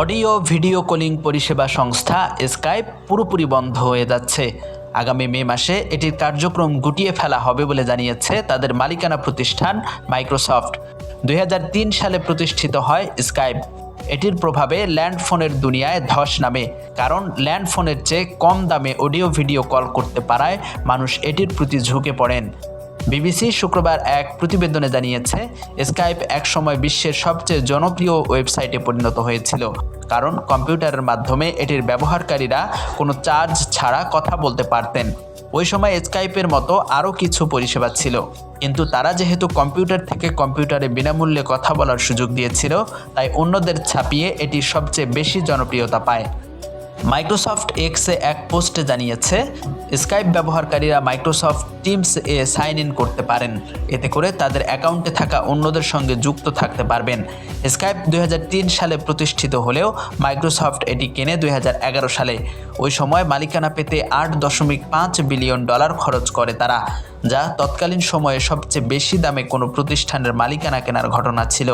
Audio video calling পরিষেবা সংস্থা Skype পুরোপুরি বন্ধ হয়ে যাচ্ছে। আগামী মে মাসে এটির কার্যক্রম গুটিয়ে ফেলা হবে বলে জানিয়েছে তাদের মালিকানা প্রতিষ্ঠান মাইক্রোসফট। দুই হাজার তিন সালে প্রতিষ্ঠিত হয় স্কাইপ। এটির প্রভাবে ল্যান্ডফোনের দুনিয়ায় ধস নামে, কারণ ল্যান্ডফোনের চেয়ে কম দামে অডিও ভিডিও কল করতে পারায় মানুষ এটির প্রতি ঝুঁকে পড়েন। বিবিসি শুক্রবার এক প্রতিবেদনে জানিয়েছে, স্কাইপ একসময় বিশ্বের সবচেয়ে জনপ্রিয় ওয়েবসাইটে পরিণত হয়েছিল, কারণ কম্পিউটারের মাধ্যমে এটির ব্যবহারকারীরা কোনো চার্জ ছাড়া কথা বলতে পারতেন। ওই সময় স্কাইপের মতো আরও কিছু পরিষেবা ছিল, কিন্তু তারা যেহেতু কম্পিউটার থেকে কম্পিউটারে বিনামূল্যে কথা বলার সুযোগ দিয়েছিল, তাই অন্যদের ছাপিয়ে এটি সবচেয়ে বেশি জনপ্রিয়তা পায়। মাইক্রোসফট এক্সে এক পোস্টে জানিয়েছে স্কাইপ ব্যবহারকারীরা মাইক্রোসফট টিমস এ সাইন ইন করতে পারেন। এতে করে তাদের অ্যাকাউন্টে থাকা অন্যদের সঙ্গে যুক্ত থাকতে পারবেন। স্কাইপ দুই হাজার তিন সালে প্রতিষ্ঠিত হলেও মাইক্রোসফট এটি কেনে দুই হাজার এগারো সালে। ওই সময় মালিকানা পেতে আট দশমিক পাঁচ বিলিয়ন ডলার খরচ করে তারা, যা তৎকালীন সময়ে সবচেয়ে বেশি দামে কোনো প্রতিষ্ঠানের মালিকানা কেনার ঘটনা ছিল।